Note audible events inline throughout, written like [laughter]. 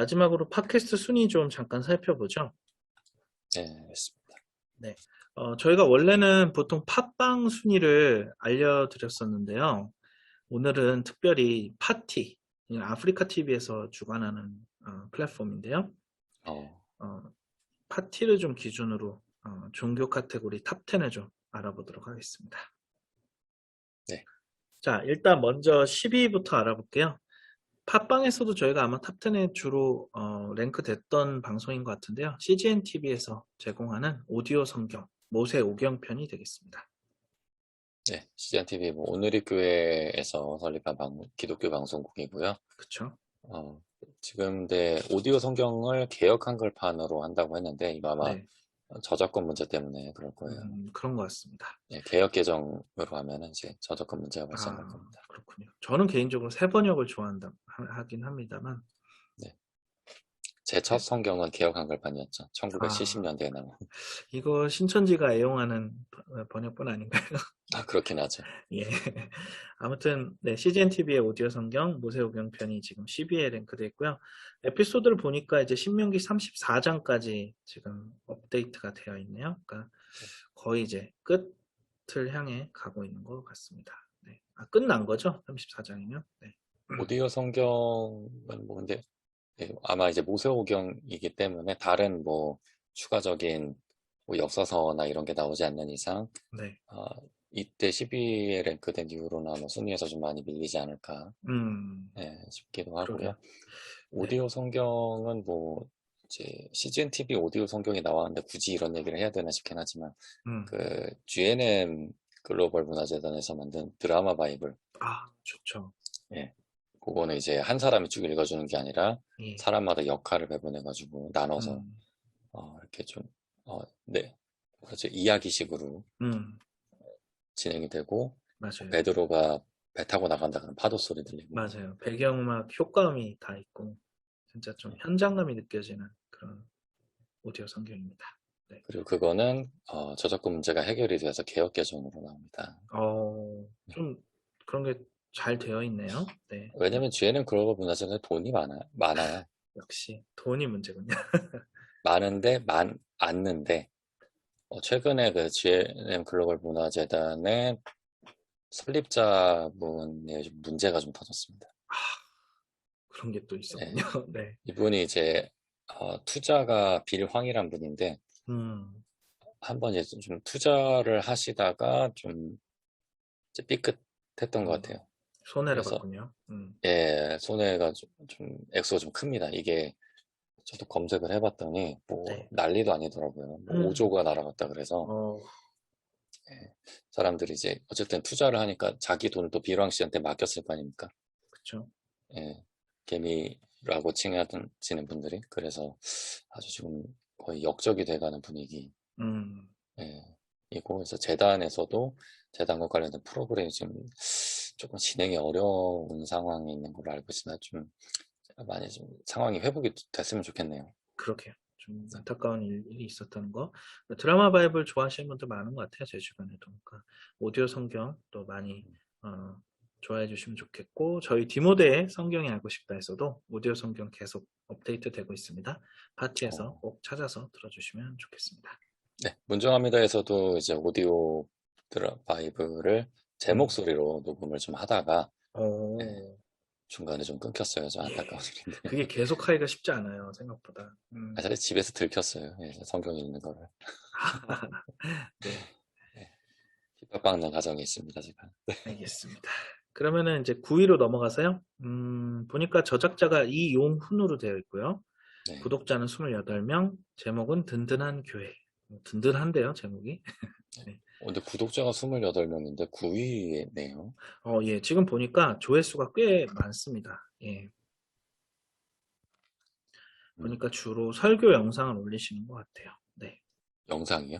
마지막으로 팟캐스트 순위 좀 잠깐 살펴보죠. 네, 알겠습니다. 어, 저희가 원래는 보통 팟빵 순위를 알려드렸었는데요. 오늘은 특별히 파티, 아프리카 TV에서 주관하는 어, 플랫폼인데요. 어, 어, 파티를 좀 기준으로 어, 종교 카테고리 탑 10을 좀 알아보도록 하겠습니다. 네. 자, 일단 먼저 10위부터 알아볼게요. 팟빵에서도 저희가 아마 탑 10에 주로 어, 랭크 됐던 방송인 것 같은데요. CGN TV에서 제공하는 오디오 성경 모세 오경편이 되겠습니다. 네, CGN TV 뭐 오늘의 교회에서 설립한 방, 기독교 방송국이고요. 그쵸? 어, 지금 네, 오디오 성경을 개역 한글판으로 한다고 했는데 이거 아마 네, 저작권 문제 때문에 그럴 거예요. 음, 그런 것 같습니다. 네, 개역 개정으로 하면은 이제 저작권 문제가 아, 발생할 겁니다. 그렇군요. 저는 개인적으로 새 번역을 좋아한다 하- 하긴 합니다만, 제 첫 성경은 개역 한글판이었죠. 1970년대에 나온. 이거 신천지가 애용하는 번- 번역본 아닌가요? 아, 그렇긴 하죠. [laughs] 예. 아무튼 네, CGN TV의 오디오 성경 모세오경 편이 지금 10위에 랭크되어 있고요. 에피소드를 보니까 이제 신명기 34장까지 지금 업데이트가 되어 있네요. 그러니까 거의 이제 끝을 향해 가고 있는 것 같습니다. 네. 아, 끝난 거죠? 34장이면? 네. 오디오 성경은 뭐 근데 예, 아마 이제 모세오경이기 때문에 다른 뭐 추가적인 뭐 역사서나 이런 게 나오지 않는 이상 네. 아, 이때 10위에 랭크된 이후로는 아마 순위에서 좀 많이 밀리지 않을까 음, 예, 싶기도 하고요. 그러게요. 오디오 성경은 뭐 이제 CGN TV 오디오 성경이 나왔는데 굳이 이런 얘기를 해야 되나 싶긴 하지만 음. 그 GNM 글로벌 문화재단에서 만든 드라마 바이블 아, 좋죠. 그거는 이제 한 사람이 쭉 읽어주는 게 아니라 예. 사람마다 역할을 배분해가지고 나눠서 음, 어, 이렇게 좀 어, 네, 그렇죠 이야기식으로 음, 진행이 되고 맞아요. 베드로가 배 타고 나간다 그러면 파도 소리 들리고 맞아요. 배경음악 효과음이 다 있고, 진짜 좀 현장감이 느껴지는 그런 오디오 성경입니다. 그리고 그거는 어, 저작권 문제가 해결이 돼서 개역 개정으로 나옵니다. 어, 좀 그런 게 잘 되어 있네요. 네. 왜냐면 GNM 글로벌 문화재단에 돈이 많아 많아요. 역시 돈이 문제군요. [laughs] 많은데 많 않는데 어, 최근에 그 GNM 글로벌 문화재단의 설립자분의 좀 문제가 좀 터졌습니다. 그런 게 또 있었군요. 네. [laughs] 이분이 이제 어, 투자가 빌 황이란 분인데 음, 한번 이제 좀 투자를 하시다가 좀 이제 삐끗했던 것 음. 같아요. 손해를 그래서- 봤군요. 음, 예, 손해가 좀, 좀 액수가 좀 큽니다. 이게 저도 검색을 해봤더니 뭐 네. 난리도 아니더라고요. 뭐 음. 5조가 날아갔다 그래서 어, 사람들이 이제 어쨌든 투자를 하니까 자기 돈을 또 비랑 씨한테 맡겼을 거 아닙니까? 그쵸. 예, 개미라고 칭하시는 분들이 그래서 아주 지금 거의 역적이 돼가는 분위기. 음, 예, 이고 그래서 재단에서도 재단과 관련된 프로그램이 지금 조금 진행이 어려운 상황에 있는 걸로 알고 있으나 좀 많이 좀 상황이 회복이 됐으면 좋겠네요. 그러게요. 좀 안타까운 일- 일이 있었다는 거. 드라마 바이블 좋아하시는 분들 많은 것 같아요. 제 주변에도. 그러니까 오디오 성경 또 많이 어, 좋아해 주시면 좋겠고 저희 디모데의 성경이 알고 싶다 해서도 오디오 성경 계속 업데이트 되고 있습니다. 파티에서 어. 꼭 찾아서 들어주시면 좋겠습니다. 네, 문정합니다에서도 이제 오디오 드라 바이블을 제 음. 목소리로 녹음을 좀 하다가 오, 네. 중간에 좀 끊겼어요. 좀 안타까운 일인데. 그게 계속 하기가 쉽지 않아요. 생각보다. 음. 아, 사실 집에서 들켰어요. 예, 성경 읽는 거를. [laughs] 네, 핍박받는 가정이 있습니다, 제가. 알겠습니다. 그러면은 이제 9위로 넘어가서요. 음, 보니까 저작자가 이용훈으로 되어 있고요. 네. 구독자는 28명, 제목은 든든한 교회. 뭐 든든한데요, 제목이. 어, [laughs] 근데 구독자가 28명인데 9위네요. 어, 예, 지금 보니까 조회수가 꽤 많습니다. 예. 보니까 주로 설교 영상을 올리시는 것 같아요. 네. 영상이요?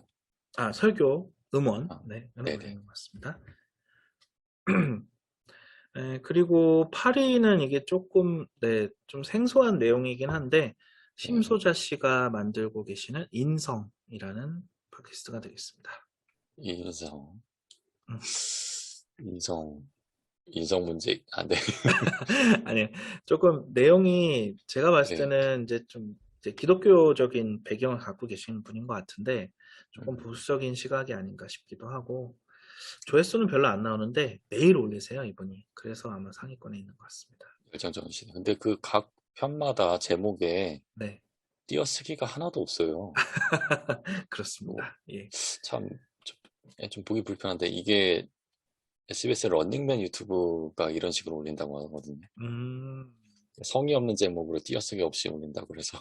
아, 설교, 음원. 아, 네, 네네. 올리는 것 같습니다. [clears throat] 예, 그리고 8위는 이게 조금, 네, 좀 생소한 내용이긴 한데, 심소자 씨가 만들고 계시는 인성이라는 팟캐스트가 되겠습니다. 이성. 음. 이성. 인성 문제 안 돼. 아니, 조금 내용이 제가 봤을 네. 때는 이제 좀 이제 기독교적인 배경을 갖고 계시는 분인 것 같은데 조금 음. 보수적인 시각이 아닌가 싶기도 하고 조회수는 별로 안 나오는데 매일 올리세요, 이분이. 그래서 아마 상위권에 있는 것 같습니다. 열정적이시네. 근데 그 각 편마다 제목에 네, 띄어쓰기가 하나도 없어요. [laughs] 그렇습니다. 예. 참, 좀, 예, 좀 보기 불편한데 이게 SBS 런닝맨 유튜브가 이런 식으로 올린다고 하거든요. 음, 성의 없는 제목으로 띄어쓰기 없이 올린다고 그래서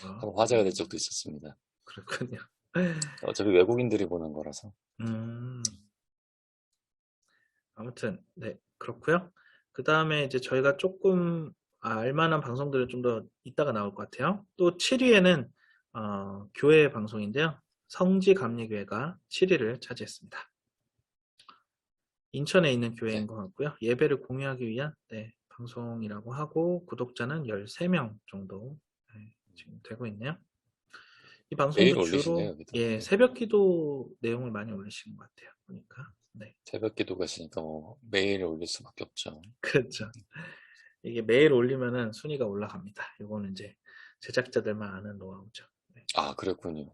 그런가? [laughs] 한번 화제가 될 적도 있었습니다. 그렇군요. [laughs] 어차피 외국인들이 보는 거라서. 음. 아무튼 네 그렇고요. 그 다음에 이제 저희가 조금 아, 알만한 방송들은 좀 더 이따가 나올 것 같아요. 또 7위에는 어, 교회 방송인데요. 성지감리교회가 7위를 차지했습니다. 인천에 있는 교회인 네. 것 같고요. 예배를 공유하기 위한 네, 방송이라고 하고 구독자는 13명 정도 네, 지금 되고 있네요. 이 방송도 주로 올리시네요. 예, 네. 새벽 기도 내용을 많이 올리시는 것 같아요. 보니까. 네. 새벽 기도가 있으니까 뭐 매일 올릴 수밖에 없죠. 그렇죠. 이게 매일 올리면은 순위가 올라갑니다. 이거는 이제 제작자들만 아는 노하우죠. 네. 아, 그랬군요.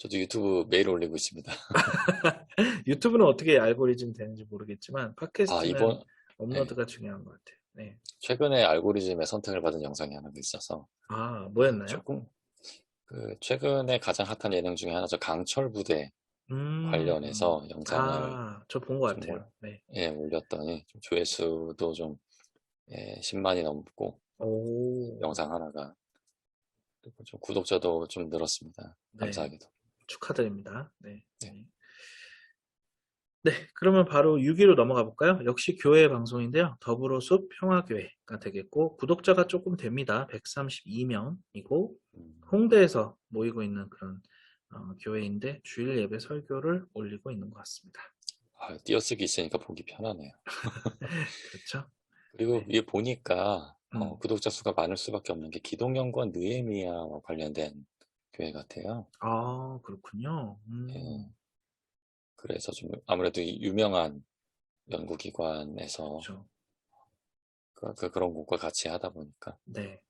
저도 유튜브 매일 올리고 있습니다. [laughs] [laughs] 유튜브는 어떻게 알고리즘 되는지 모르겠지만 아, 팟캐스트는 이번, 업로드가 중요한 것 같아요. 네. 최근에 알고리즘에 선택을 받은 영상이 하나 있어서 아, 뭐였나요? 조금, 그, 최근에 가장 핫한 예능 중에 하나죠. 강철 부대 음, 관련해서 영상을 아, 저본것좀 같아요. 네. 예, 올렸더니 좀 조회수도 좀 예, 10만이 넘고 오, 영상 하나가 좀 구독자도 좀 늘었습니다. 네. 감사하게도. 축하드립니다. 네. 네. 네, 그러면 바로 6위로 넘어가 볼까요? 역시 교회 방송인데요. 더불어숲 평화교회가 되겠고 구독자가 조금 됩니다. 132명이고 음, 홍대에서 모이고 있는 그런 어, 교회인데 주일 예배 설교를 올리고 있는 것 같습니다. 아, 띄어쓰기 있으니까 보기 편하네요. [laughs] 그렇죠? 그리고 네. 위에 보니까 어, 음. 구독자 수가 많을 수밖에 없는 게 기독연구원 느헤미야와 관련된 교회 같아요. 아, 그렇군요. 음, 예. 그래서 좀 아무래도 이 유명한 연구기관에서 그렇죠. 그, 그, 그런 곳과 같이 하다 보니까 네.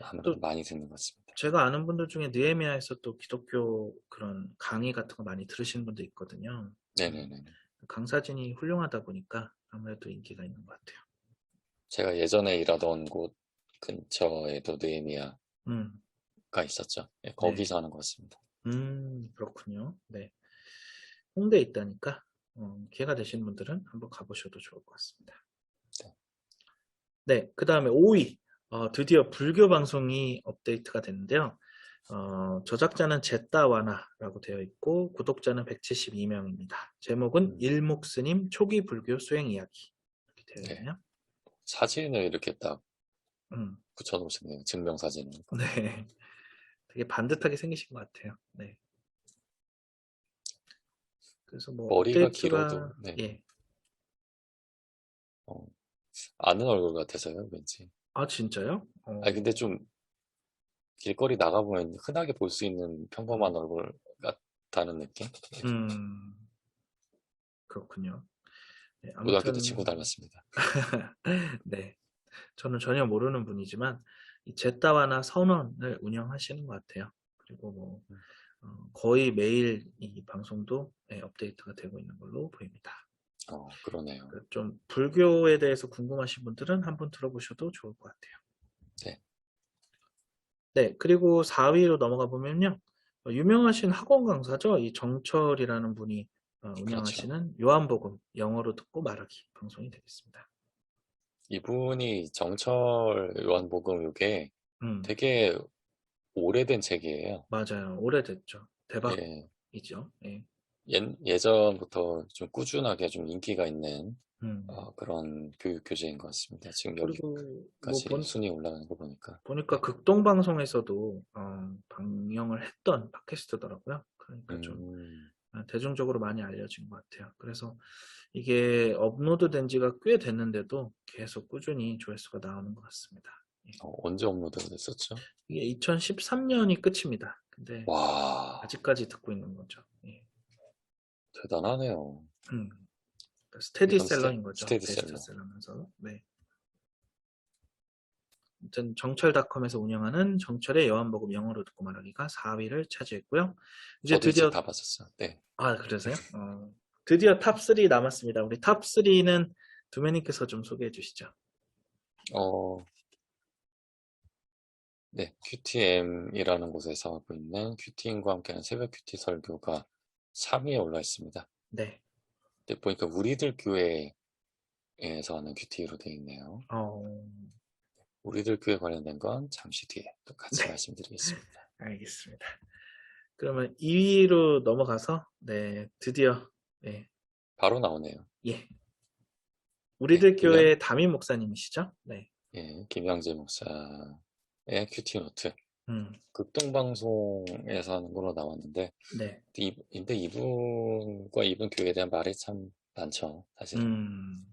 아무래도 또- 많이 듣는 것 같습니다. 제가 아는 분들 중에 느헤미야에서 또 기독교 그런 강의 같은 거 많이 들으시는 분도 있거든요. 네네네. 강사진이 훌륭하다 보니까 아무래도 인기가 있는 것 같아요. 제가 예전에 일하던 곳 근처에도 느헤미야 가 음, 있었죠. 예, 거기서 하는 것 같습니다. 음, 그렇군요. 네. 홍대에 있다니까, 어, 기회가 되시는 분들은 한번 가보셔도 좋을 것 같습니다. 네. 네, 그 다음에 5위. 어, 드디어 불교 방송이 업데이트가 됐는데요. 어, 저작자는 제따와나라고 되어 있고, 구독자는 172명입니다. 제목은 음. 일목스님 초기 불교 수행 이야기. 이렇게 되어 네. 있네요. 사진을 이렇게 딱 음, 붙여놓으셨네요. 증명사진을. 네. 되게 반듯하게 생기신 것 같아요. 네. 그래서 뭐 머리가 업데이트가 길어도, 네. 예. 어, 아는 얼굴 같아서요, 왠지. 아 진짜요? 어, 아니, 근데 좀 길거리 나가보면 흔하게 볼 수 있는 평범한 얼굴 같다는 느낌? 음 그렇군요. 네, 고등학교 때 아무튼 친구 닮았습니다. [laughs] 네, 저는 전혀 모르는 분이지만 이 제따와나 선언을 운영하시는 것 같아요. 그리고 뭐 음. 어, 거의 매일 이 방송도 네, 업데이트가 되고 있는 걸로 보입니다. 어, 그러네요. 그좀 불교에 대해서 궁금하신 분들은 한번 들어보셔도 좋을 것 같아요. 네. 네, 그리고 4위로 넘어가 보면요. 어, 유명하신 학원 강사죠. 이 정철이라는 분이 어, 그렇죠. 운영하시는 요한복음 영어로 듣고 말하기 방송이 되겠습니다. 이분이 정철 요한복음 이게 음, 되게 오래된 책이에요. 맞아요. 오래됐죠. 예, 대박이죠. 예. 예, 예전부터 좀 꾸준하게 좀 인기가 있는 음. 어, 그런 교육 교재인 것 같습니다. 지금 그리고 뭐 여기까지 본, 순위 올라가는 거 보니까. 보니까 극동 방송에서도 어, 방영을 했던 팟캐스트더라고요. 그러니까 좀 음, 아, 대중적으로 많이 알려진 것 같아요. 그래서 이게 업로드 된 지가 꽤 됐는데도 계속 꾸준히 조회수가 나오는 것 같습니다. 예. 어, 언제 업로드가 됐었죠? 이게 2013년이 끝입니다. 근데 와, 아직까지 듣고 있는 거죠. 예. 대단하네요. 음. 스테디셀러인 거죠. 스테디셀러. 베스트셀러면서. 네. 아무튼 정철닷컴에서 운영하는 정철의 여한복음 영어로 듣고 말하기가 4위를 차지했고요. 이제 드디어 다 봤었어요. 네. 아 그러세요? 어, 드디어 탑3 남았습니다. 우리 탑 3는 두메님께서 좀 소개해 주시죠. 어, 네, QTM이라는 곳에서 하고 있는 큐티인과 함께하는 새벽 큐티 설교가 3위에 올라 있습니다. 네. 근데 보니까 우리들 교회에서 하는 큐티로 되어 있네요. 어, 우리들 교회 관련된 건 잠시 뒤에 또 같이 네. 말씀드리겠습니다. 알겠습니다. 그러면 2위로 넘어가서 네 드디어 네, 바로 나오네요. 예. 우리들 네, 교회 담임 목사님이시죠? 네. 예, 김양재 목사의 큐티 노트. 음, 극동방송에서 하는 걸로 나왔는데, 네. 이- 근데 이분과 이분 교회에 대한 말이 참 많죠, 사실. 음,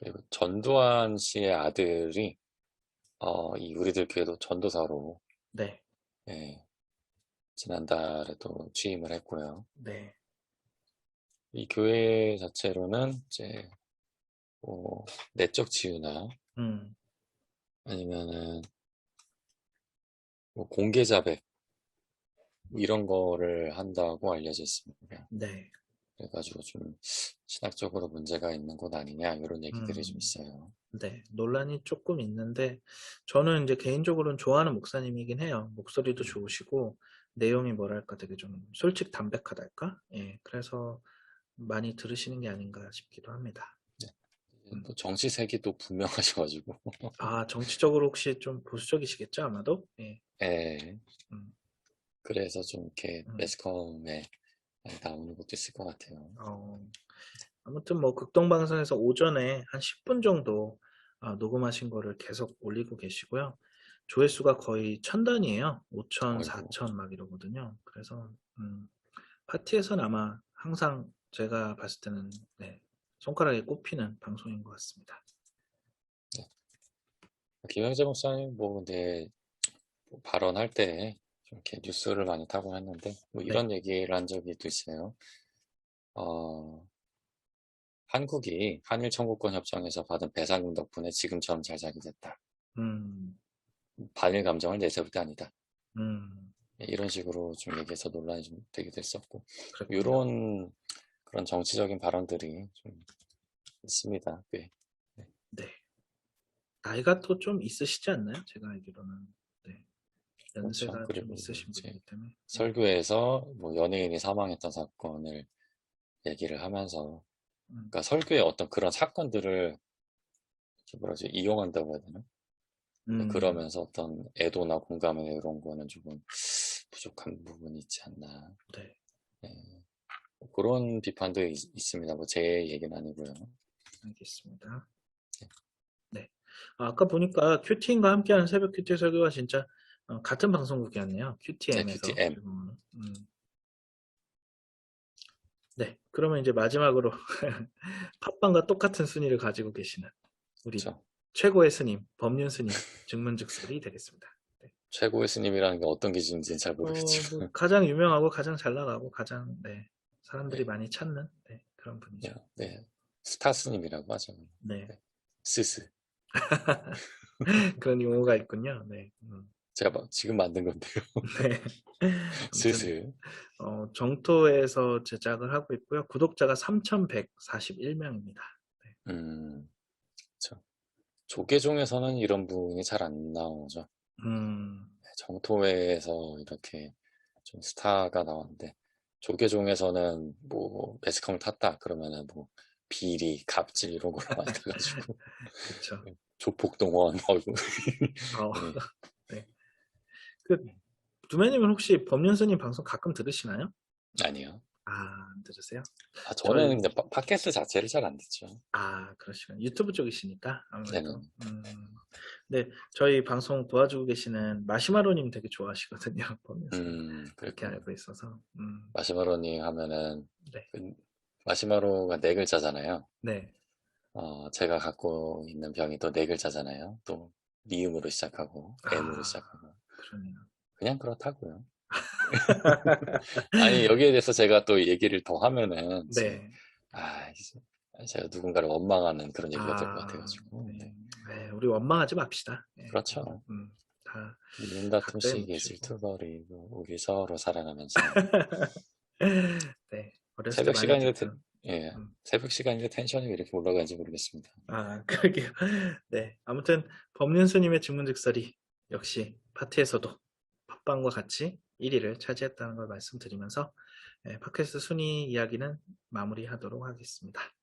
그리고 전두환 씨의 아들이, 어, 이 우리들 교회도 전도사로, 네. 예, 지난달에 또 취임을 했고요. 네. 이 교회 자체로는 이제, 뭐, 내적 치유나 음, 아니면은, 뭐 공개 자백, 뭐 이런 거를 한다고 알려져 있습니다. 네. 그래가지고 좀 신학적으로 문제가 있는 곳 아니냐, 이런 얘기들이 좀 음. 있어요. 네. 논란이 조금 있는데 저는 이제 개인적으로는 좋아하는 목사님이긴 해요. 목소리도 좋으시고 내용이 뭐랄까 되게 좀 솔직 담백하달까? 예. 그래서 많이 들으시는 게 아닌가 싶기도 합니다. 음. 또 정치 색이 또 분명하셔가지고, [laughs] 아, 정치적으로 혹시 좀 보수적이시겠죠, 아마도? 예. 예. 음. 그래서 좀 이렇게 음. 매스컴에 많이 나오는 것도 있을 것 같아요. 어, 아무튼 뭐 극동방송에서 오전에 한 10분 정도 아, 녹음하신 거를 계속 올리고 계시고요. 조회수가 거의 천 단위에요. 5천, 아이고. 4천 막 이러거든요. 그래서 음, 파티에서는 아마 항상 제가 봤을 때는 네, 손가락에 꼽히는 방송인 것 같습니다. 김영재 목사님, 뭐, 근데, 뭐 발언할 때, 좀 이렇게 뉴스를 많이 타고 했는데, 뭐, 네. 이런 얘기를 한 적이 또 있어요. 어, 한국이 한일 청구권 협정에서 받은 배상금 덕분에 지금처럼 잘 살게 됐다. 음, 반일 감정을 내세울 때 아니다. 음, 이런 식으로 좀 얘기해서 논란이 좀 되기도 했었고, 그렇군요. 이런 그런 정치적인 발언들이 좀 있습니다. 꽤. 네. 나이가 또 좀 있으시지 않나요? 제가 알기로는. 네. 연세가 좀 있으신 분이기 때문에. 설교에서 뭐 연예인이 사망했던 사건을 얘기를 하면서, 음, 그러니까 설교의 어떤 그런 사건들을 뭐라지 이용한다고 해야 되나? 음, 그러면서 어떤 애도나 공감 이런 거는 조금 부족한 부분이 있지 않나. 네. 예. 뭐 그런 비판도 있, 있습니다. 뭐 제 얘기는 아니고요. 알겠습니다. 네. 아, 아까 보니까 큐티인과 함께하는 새벽 큐티 설교가 진짜 어, 같은 방송국이었네요. 큐티엠에서. 네, QTM. 음. 네. 그러면 이제 마지막으로 [laughs] 팟빵과 똑같은 순위를 가지고 계시는 우리 그렇죠. 최고의 스님, 법륜 스님 증문즉설이 되겠습니다. 최고의 스님이라는 게 어떤 기준인지는 잘 어, 모르겠지만, 뭐 가장 유명하고 가장 잘 나가고 가장 네, 사람들이 네. 많이 찾는 네, 그런 분이죠. 네. 스타 스님이라고 하죠. 네. 스스. [laughs] 그런 용어가 있군요. 네. 음. 제가 막 지금 만든 건데요. [laughs] 네. [laughs] 스스. 어, 정토에서 제작을 하고 있고요. 구독자가 3,141명입니다. 음, 그렇죠. 조계종에서는 이런 부분이 잘 안 나오죠. 음, 정토회에서 이렇게 좀 스타가 나왔는데 조계종에서는 뭐 매스컴을 탔다 그러면은 뭐 비리, 갑질 이런 걸 많이 타가지고 그렇죠. 조폭동원 어이구. 어, [laughs] 네. 네. 그 두매님은 혹시 법륜 스님 방송 가끔 들으시나요? 아니요. 아, 안 들으세요? 아, 저는 근데 파- 팟캐스트 자체를 잘 안 듣죠. 아, 그러시군. 유튜브 쪽이시니까 아무래도. 음, 네, 저희 방송 도와주고 계시는 마시마로님 되게 좋아하시거든요. [laughs] 스님. 음, 그렇게. 알고 있어서. 음, 마시마로님 하면은 네. 그 마시마로가 네 글자잖아요. 네. 어, 제가 갖고 있는 병이 또 네 글자잖아요. 또 미음으로 시작하고 M으로 아. 시작하고 그러네요. 그냥 그렇다고요. [laughs] 아니 여기에 대해서 제가 또 얘기를 더 하면은 네. 아 이제 제가 누군가를 원망하는 그런 얘기가 될것 아, 같아가지고. 네. 네. 네, 우리 원망하지 맙시다. 네, 그렇죠. 음, 다 눈다툼 각자의 시기에 몫이고. 질투 버리고 우리 서로 사랑하면서 [laughs] 네, 새벽 시간일 듣던. 예 음. 새벽 시간인데 텐션이 왜 이렇게 올라가는지 모르겠습니다. 아, [laughs] 그러게요. 네, 아무튼 법륜스님의 증문즉설이 역시 파티에서도 팟빵과 같이 1위를 차지했다는 걸 말씀드리면서 네, 팟캐스트 순위 이야기는 마무리하도록 하겠습니다.